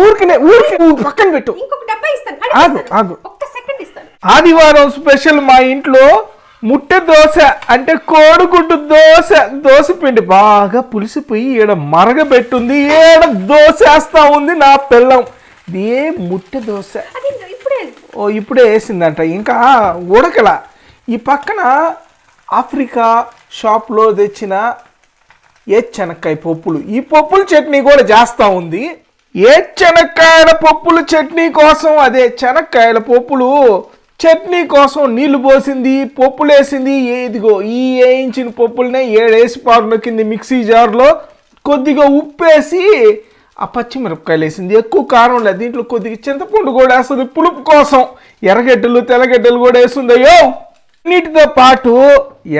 ఊరికి పక్కన పెట్టు ఇంకొక డబ్బా ఇస్తాను ఆగు, అడిగిస్తాను. ఆగు. ఒక్క సెకండ్ ఇస్తాను. ఆదివారం స్పెషల్ మా ఇంట్లో ముట్టె దోశ అంటే కోడిగుడ్డు దోశ దోశ పిండి బాగా పులిసిపోయి ఈడ మరగబెట్టుంది ఏడ దోశ వేస్తా ఉంది నా పిల్లం ఇది ఏ ముట్టె దోశ. ఓ ఇప్పుడే వేసిందంట. ఇంకా ఉడకల. ఈ పక్కన ఆఫ్రికా షాప్లో తెచ్చిన ఏ చెనక్కాయ పప్పులు. ఈ పప్పుల చట్నీ కూడా చేస్తూ ఉంది. ఏ చెనక్కాయల పప్పులు చట్నీ కోసం? అదే చెనక్కాయల పప్పులు. చట్నీ కోసం నీళ్ళు పోసింది పప్పులు వేసింది ఇదిగో ఈ వేయించిన పప్పులనే ఏడేసి పారులో కింద మిక్సీ జార్లో కొద్దిగా ఉప్పు వేసి ఆ పచ్చిమిరపకాయలు వేసింది. ఎక్కువ కారం లేదు. దీంట్లో కొద్దిగా చింతపండు కూడా వేస్తుంది. పులుపు కోసం ఎర్రగడ్డలు తెల్లగడ్డలు కూడా వేసిందయ్యో నీటితో పాటు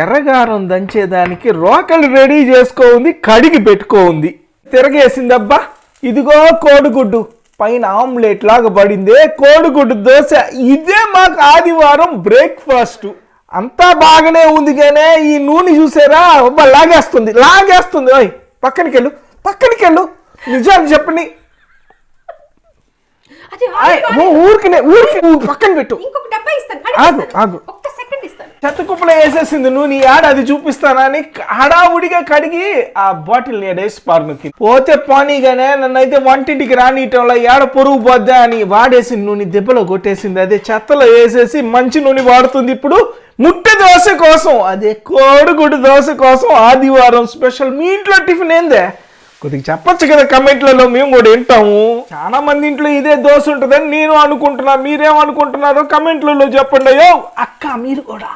ఎర్రగారం దంచేదానికి రోకలు రెడీ చేసుకోంది కడిగి పెట్టుకోంది తిరగేసింది అబ్బా ఇదిగో కోడిగుడ్డు. పైన ఆమ్లెట్ లాగా పడిందే కోడిగుడ్డు దోశ. ఇదే మాకు ఆదివారం బ్రేక్ఫాస్ట్ అంతా బాగానే ఉంది కానీ ఈ నూనె చూసారా? అబ్బా లాగేస్తుంది లాగేస్తుంది. ఓయ్ పక్కనికెళ్ళు పక్కనికెళ్ళు. నిజాలు చెప్పండి అది ఆయ్, ఓ ఊరికినే ఊరికి ఊ పక్కన పెట్టు. ఆగు. ఆగు. ఒక్క చెత్త వేసేసింది నువ్వు నీ ఆడ అది చూపిస్తానని హడావుడిగా కడిగి ఆ బాటిల్ని వేసి పారునుకి పోతే నన్ను నన్నైతే వంటింటికి రానియటంలో ఏడ పొరుగు పోద్దా అని వాడేసి నూనె దెబ్బలో కొట్టేసింది. అదే చెత్తలో వేసేసి మంచి నూనె వాడుతుంది ఇప్పుడు. ముట్టె దోశ కోసం అదే కోడిగుడ్డు దోశ కోసం ఆదివారం స్పెషల్ మీ ఇంట్లో టిఫిన్ ఏందే? కొద్దిగా చెప్పొచ్చు కదా కమెంట్లలో మేము కూడా వింటాము. చాలా మంది ఇంట్లో ఇదే దోశ ఉంటుందని నేను అనుకుంటున్నా మీరేమనుకుంటున్నారో కమెంట్లలో చెప్పండి. అయ్యో అక్క మీరు కూడా.